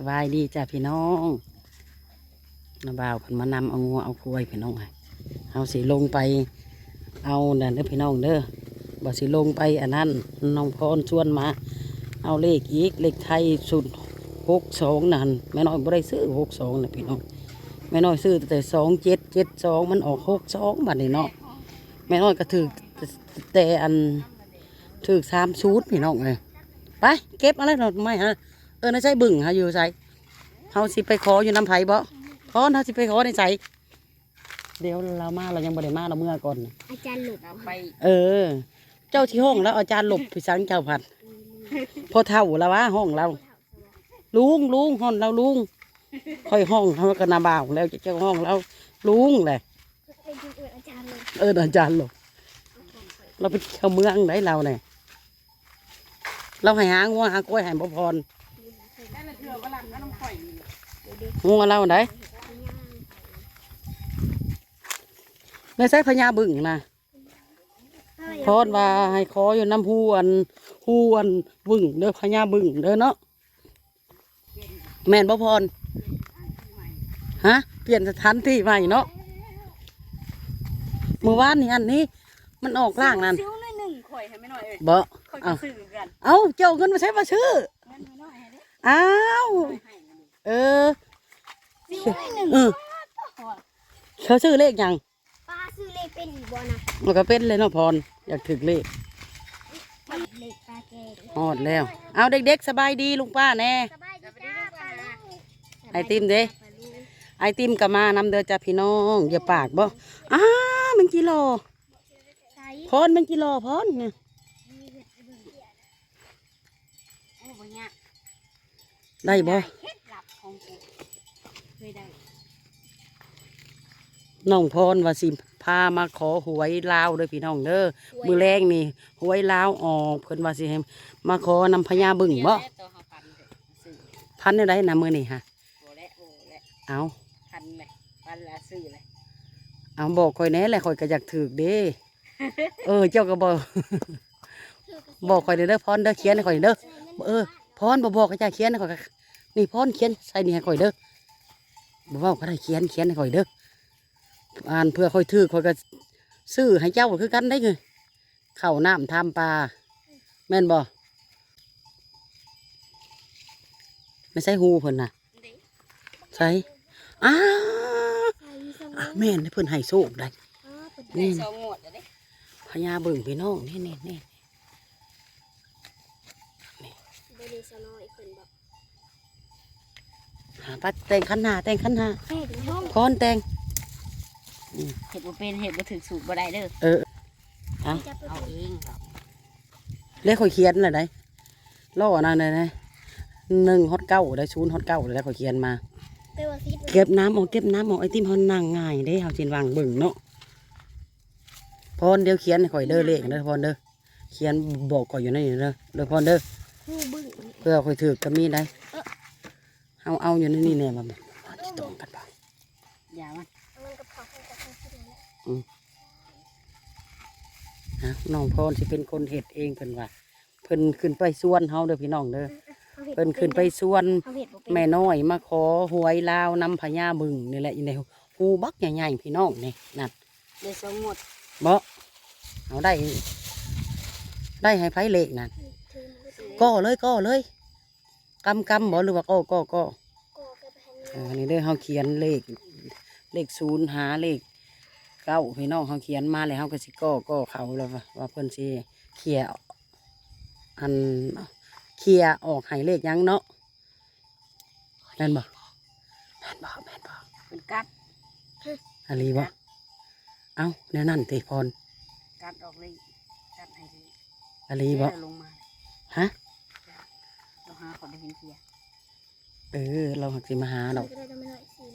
สบายดีจ้ะพี่น้องนาบ่าวพิ่นมานำเอางัวเอาควยพี่น้องให้เอาสิลงไป เอาเด้อเด้อพี่น้องเด้อบ่สิลงไปอันนั้นน้องพรชวนมา เอาเลขอีกเลขไทยสุดหกสองนั่นแม่น้อยบ่ได้ซื้อหกสองนะพี่น้องแม่น้อยซื้อแต่สองเจ็ดเจ็ดสองมันออกหกสองบัดนี้เนาะแม่น้อยก็ถือแต่อันถือสามชุดพี่น้องเลยไปเก็บอะไรหน่อยไม่ฮะ เออน่าใช่บึ่งฮะอยู่ใส่เฮาสิไปขออยู่น้ำไผ่บ่พอนเฮาสิไปขอในใส่เดี๋ยวเรามาเรายังบ่ได้มาเราเมื่อก่อนน่ะอาจารย์หลุดเอาไปเออ เจ้าที่ห้องแล้วอาจารย์หลบพี่สังเจ้าผัดพอเท่าแล้ววะห้องเรา ลุงลุงห้องเราลุงค่อยห้องเขาก็นาบ่าวแล้วเจ้าห้องเราลุงแหละไปดูเอออาจารย์หลุดเอออาจารย์หลบเราไปเที่ยวเมืองไหนเราเนี่ยเราให้หางัวหากล้วยให้บ่พร งก็ต้องปล่อยนี่งัวเราไหนไม่ใช่พญาบึ่งนะพรว่าให้ขออยู่น้ำหวนหวนบึ่งเด้อพญาบึ่งเด้อเนาะแม่นบ่พรฮะเปลี่ยนสถานที่ใหม่เนาะเมื่อวานนี่อันนี้ มันออกล่างนั่นซิ้วหน่อยหนึ่งข่อยให้ไม่หน่อยเอ้ยบ่ข่อยเอาก็ซื้อกันเอาเจ้าเงินมาใช้มาชื่อเงินไม่น้ อยให้เด้อ้าวให้มาดิเออซิ้วหน่อยหนึ่งเออเขาชื่อเลขหยังป้าซื้อเลขเป็นอีกบ่นะมันก็เป็นเลยเนาะพร อยากถึกเลขเลขปลาแกงฮอดแล้ว เอาเด็กๆสบายดีลุงป้าแน่สบายดีจ้าป้าลุงไอติมเด้ไอติมก็มานำเด้อจ้าพี่น้องอย่าปากบ่อ้ามันกิโลใส่พรมันกิโลพรเนี่ย โอ้บ่ยาก ได้บ่เคล็ดลับของกูเคยได้น้องพรว่าสิพามาขอหวยลาวเด้อพี่น้องเด้อมือแรงนี่หวยลาวออกเพิ่นว่าสิให้มาขอนำพญาบึ้งบ่เดี๋ยวแล้วตัวเขาพันเถอะซื้อพันได้ไดนะมื้อนี้ฮะโบและโบและเอาพันเลยพันละซื้อเลยเอาบอกข่อยแหน่แหละข่อยก็อยากถือเด้ เออ เจ้าก็บอก บอกข่อยเด้อเด้อพรเด้อเขียนให้ข่อยเด้อเออพรบ่บอกก็จะเขียนให้ข่อยก็ นี่พรเขียนใส่นี่ให้ข่อยเด้อบ่เว้าก็ได้เขียนเขียนให้ข่อยเด้ออ่านเพื่อข่อยถือข่อยก็ซื้อให้เจ้าคือกันได้ไงข้าวน้ำทำปลาแม่นบ่ไม่ใช่หูเพิ่นน่ะเด้ใช่อ้าใส่สมอะแม่นให้เพิ่นให้โชคได้อ๋อเปิดได้สองหมวดแล้วเด้พญาเบิ่งพี่น้องนี่นี่นี่ บริสนอยเพิ่นบอก หา ปัดแต่งขันหาแต่งขันหาแม่ถึงห้องพรแต่งเห็ดบ่เป็นเห็ดบ่ถึงสูตรบ่ได้เด้อเออเอาจะไปเอาเองครับเลขข่อยเขียนอะไรได้ล่อนั่นเลยนะหนึ่งฮอตเก้าได้ศูนย์ฮอตเก้าเลยข่อยเขียนมาไปว่าซิดเก็บน้ำออกเก็บน้ำออกไอติมฮอนนั่งง่ายเด้เฮาจินวางเบิ่งเนาะพรเดี๋ยวเขียนให้ข่อยเด้อเลขเด้อพรเด้อเขียนบอกข่อยอยู่ในนี่เด้อเด้อพรเด้อหูบึ้งเพื่อข่อยถือก็มีได้ เอาเอาอยู่ในนี่แน่บ่แม่นว่าสิตรงกันบ่อย่ามันมันกับเขาเขาจะทำที่ไหนฮะน้องพรสิเป็นคนเฮ็ดเองเพิ่นว่าเพิ่นขึ้นไปสวนเฮาเด้อพี่น้องเด้อเพิ่นขึ้นไปสวนเขาเห็ดบ่เป็นแม่น้อยมาขอหวยลาวนำพญาบึงนี่แหละอีในหูบักใหญ่ๆพี่น้องนี่นั่นได้สองหมวดบ่เอาได้ ได้ให้ไผเลขนั่นถือมันก็ถือก็เลยก็เลย กำกำบ่หรือว่าก็ก็ก็โกแกไปทางเอนี้อนี่เด้อเฮาเขียนเลขเลขศูนย์หาเลขเก้าพี่น้องเฮาเขียนมาแล้วเฮาก็สิก็ก็เขาแล้วว่าว่าเพิ่นสิเคลียร์อันเคลียร์ออกให้เลขหยังเนาะแม่นบ่แม่นบ่แม่นบ่เป็นกัดอะไรบ่เอ้าแนวนั่นติพรกัดออกเลยกัดให้เลยอะไรบ่แล้วลงมาฮะเรา หาคนได้เห็นเพียเออ เราหักสิมาหาดอกก็ได้จะไม่ได้สี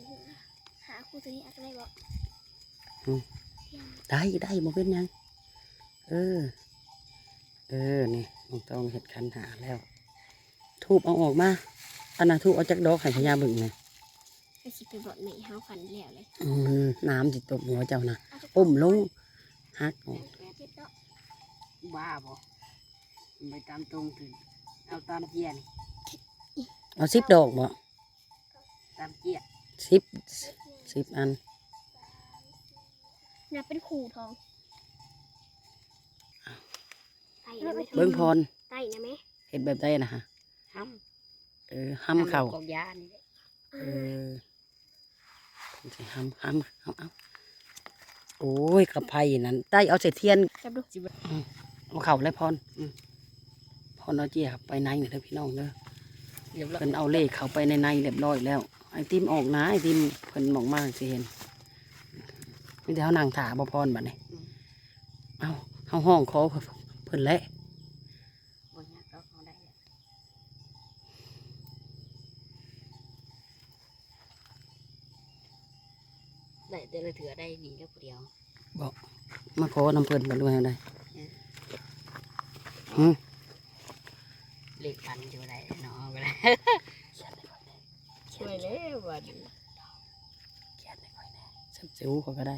หาคู่ตัวนี้อะไรบอกได้ได้บ่เป็นหยัง เออ เออ นี่น้องต้องเห็ดคันหาแล้ว ทูบเอาออกมา อันน่ะทูบเอาจากดอกให้พญาบึงไงไปสิไปบอกแม่เฮาฝันแล้วเลยอืมน้ำจิตตบหัวเจ้านะปุ่มลงฮักออกเจ็ดดอกบ้าบ่ไปตามตรงถึง เอาตามเกียร์นี่เอาสิบดอกบ่เามเจี๊ยสิบสิบอันนับเป็นขู่ทองไต่นะไหมเบิ้งพรไต่นะไหมเห็ดแบบได้นะฮะห้เออำห้ำเข่ากอกยานี่แหละเออสิห้ำห้ำเอาเอาโอ้ยกระไพนั่นใต้เอาเศษเทียนจับดูจิบเอาเข่าเลยพรอืม พรเอาเจียไปในเนี่ยเด้อพี่น้องเด้อเรียบร้อยเพิ่นเอาเลขเข้าไปในในเรียบร้อยแล้ว ไอติมออกนะไอติมเพิ่นมองมากสิเห็นไม่ได้เอานางถาบ่พรบัดนี้เอาเฮาห้องขอเพิ่นแหละบนนี้ก็เขาได้แล้วได้แต่ละเถือได้หนีแล้วผู้เดียวมาขอน้ำเพิ่นกันด้วยได้ เลขพันอยู่ได้เนาะก็ได้ช่วยเลยว่าดีเขียนให้ค่อยแน่สับจิ๋วเขาก็ได้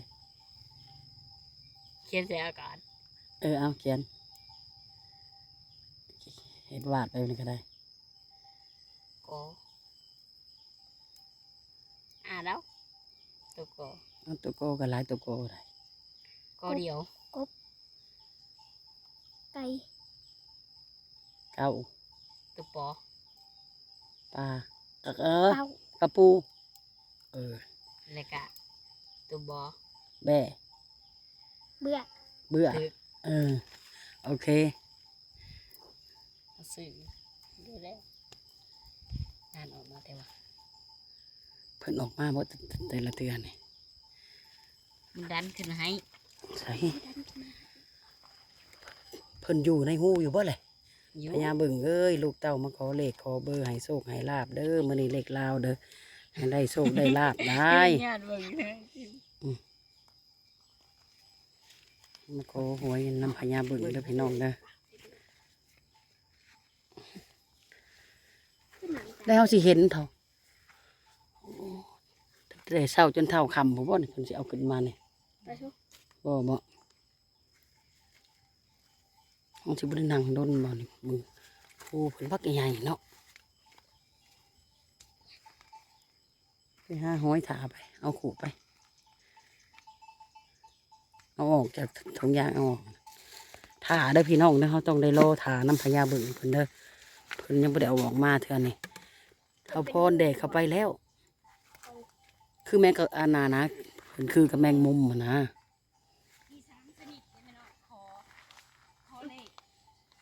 เขียนใส่อากาศเออเอาเขียน เห็ดวาดไปนี่ก็ได้ก็อ่าแล้วตัวก็เอาตัวโกก็หลายตัวโกก็ได้ก็เดียวไก่เก้า ตัวปอปลาเออเออเต้ากระปูเออแล้วก็ตัวบอแบ่เบื่อเบื่อถือเออโอเคเอาสื่อดูแล้วงานออกมาแต่ว่าเพิ่นออกมาบ่แต่แต่ละเทือนนี่มันดันขึ้นมาให้ใช่เพิ่นอยู่ในหูอยู่บ่เลยอยู่ พญาเบิ่งเอ้ยลูกเต้ามาขอเลขขอเบอร์ให้โชคให้ลาบเด้อมื้อนี้เลขลาวเด้อให้ได้โชคได้ลาบได้ญาติเบิ่งเลยมาขอหวยน้ำพญาเบิ่งเด้อพี่น้องเด้อขึ้นหนังจ้ะแล้วสิเห็นเท่าแต่เช้าจนเท่าค่ำบ่บ่นี่เพิ่นสิเอาขึ้นมานี่ไปชุบ่ มันสิบ่ได้นั่งดนบ่นี่มึงผู้เพิ่นพักใหญ่เนาะไปหาหอยถาไป เอาขู่ไป เอาออกจากถุงยางเอาออกถาเด้พี่น้องเด้อเขาต้องได้โลถาน้ำพญาบิ่งเพิ่นเด้อเพิ่นยังบ่ได้เอาออกมาเทื่อนี่เขาพรเด็กเข้าไปแล้ว คือแมงกับอานานะเพิ่นคือกับแมงมุมนะ มีสามสนิทไม่น้อยคอคอเลข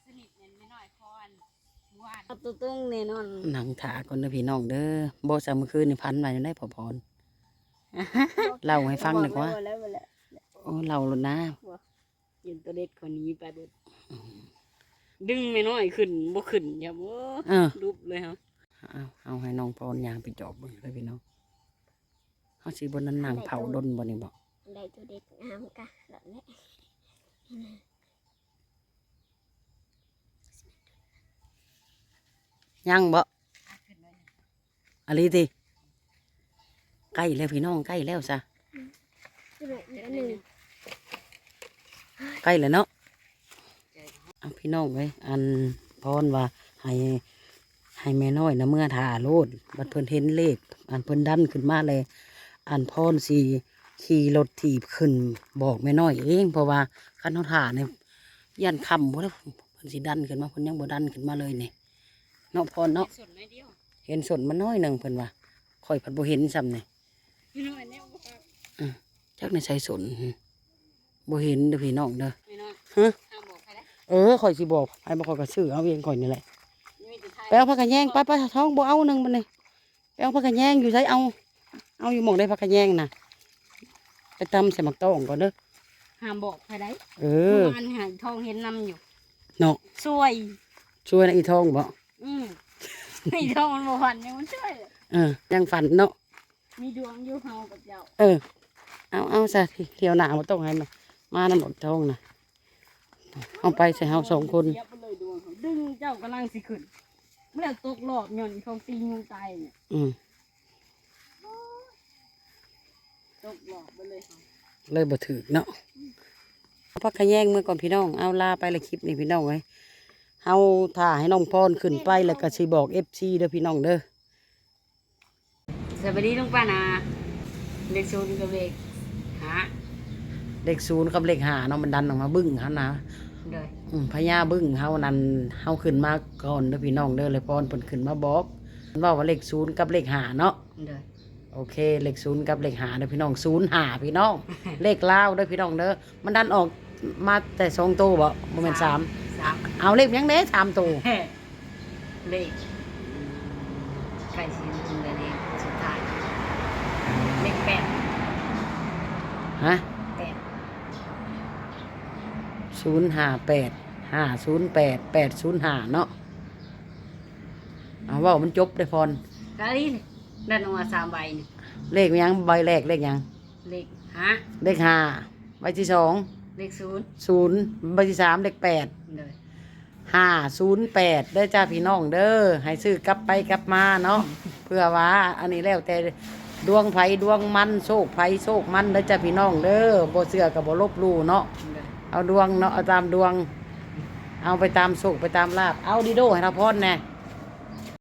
สนิทเนี่ยไม่น้อยคออันวาน เอาตัวตรงแน่นอนหนังถาก่อนเด้อพี่น้องเด้อบ่ซามื้อคืนนี่พันไว้ได้พอพรเล่าให้ฟังหน่อยว่าบอกแล้วบอกแล้วโอ้เล่าแล้วนะยืนตัวเด็ดคนนี้ไปเด็ดดึงไม่น้อยขึ้นบ่ขึ้นอย่าบ่เออรูปเลยครับเอาเอาให้น้องพรยางไปจอบเบิ่งเลยพี่น้องเฮาสิบ่นั้นนางเผาดนบ่นี่บ่ได้ตัวเด็กงามกะหล่อนแหละ ยังบ่อะไรติใกล้แล้วพี่น้องใกล้แล้วซะใกล้แล้วเนาะเอาพี่น้องเว้อันพรว่าให้ให้แม่น้อยนะเมื่อถ่าโลดบัดเพิ่นเห็นเลขอันเพิ่นดันขึ้นมาเลย อันพรสีขี่รถถีบขึ้นบอกแม่น้อยเองเพราะว่าคันเขาถ่าเนี่ยยันคำบ่ได้วเพิ่นสิดันขึ้นมาเพิ่นยังบ่ดันขึ้นมาเลยเนี่ย เนาะพรเนาะส่วนไม่เดียวเห็นสนมันน้อยหนึ่งเพิ่นว่าข่อยผัดบ่เห็นซ้ำนี่ไม่น้อยเนี่ยบ่ครับจักในใส่สนบ่เห็นเด้อพี่น้องเด้อไม่น้อยฮะห้ามบอกใครนะเออข่อยสิบอกให้บ่ข่อยก็ซื้อเอาเองข่อยนี่แหละมีแต่ทายไปเอาผักกะแยงไปไปท้องบ่เอาหนึงบัดนี้ไปเอาผักกะแยงอยู่ไสเอา เอาอยู่หม่องได้ผักกะแยงน่ะไปตำใส่หมักต้องก่อนเด้อห้ามบอกใครได้เอเมื่ออวานหาทองเห็นนำอยู่เนาะสวยช่วยนะอีทองบ่ อืมไอ้ทองมันบ่หันยังมันช่วยเลยเออ ยังฝันเนาะ มีดวงอยู่เฮากับเจ้าเออ เอาเอาซะเที่ยวหน้าบ่ต้องให้มามานํหมดทองน่ะเอาไปใส่เฮาสองคน เสียไปเลยดวงเขาดึงเจ้ากำลังสิขึ้นเมื่อตกรอบหย่อนทองตีงูตายเนี่ยอืมตกรอบไปเลยค่ะเลยบ่ถึกเนาะพักขะแยงเมื่อก่อนพี่น้อง เอาลาไปละคลิปนี้พี่น้องไว้ เฮาถ่าให้น้องพรขึ้นไปแล้วก็สิบอก FC เด้อพี่น้องเด้อสวัสดีลุงป้านาเลขศูนย์กับเลขหาเลขศูนย์กับเลขห้าเนาะมันดันออกมาบึ้งเฮานะเลยอืมพญาบึ้งเฮานั้นเฮาขึ้นมาก่อนเด้อพี่น้องเด้อเลยพรเพิ่นขึ้นมาบอกมันว่าว่าเลขศูนย์กับเลขห้าเนาะเลยโอเคเลขศูนย์กับเลขห้าเด้อพี่น้องศูนย์ห้าพี่น้องเลขลาวเด้อพี่น้องเด้อมันดันออก มาแต่สองตัวบ่บ่แม่นสามสามเอาเลขหยังเด้สามตัวเลขใกล้สิลุงเลยเลขสุดท้ายเลขแปดฮะแปดศูนย์ห้าแปดห้าศูนย์แปดแปดศูนย์ห้าเนาะเอาเว่ามันจบได้อพรกะลีดันออกมาสามใบนี่เลขหยังใบแรกเลขหยังเลขหาเลขห้าใบที่สอง เลขศูนย์ศูนย์ใบที่สามเลขแปดเลยห้าศูนย์แปดเด้อจ้าพี่น้องเด้อให้ซื้อกลับไปกลับมาเนาะเพื่อว่าอันนี้แล้วแต่ดวงไผดวงมันโชคไผโชคมันเด้อจ้าพี่น้องเด้อบ่เชื่อกับบ่ลบหลู่เนาะเลยเอาดวงเนาะเอาตามดวง เอาไปตามโชคไปตามลาบเอาดีโดให้เราพรแน่เ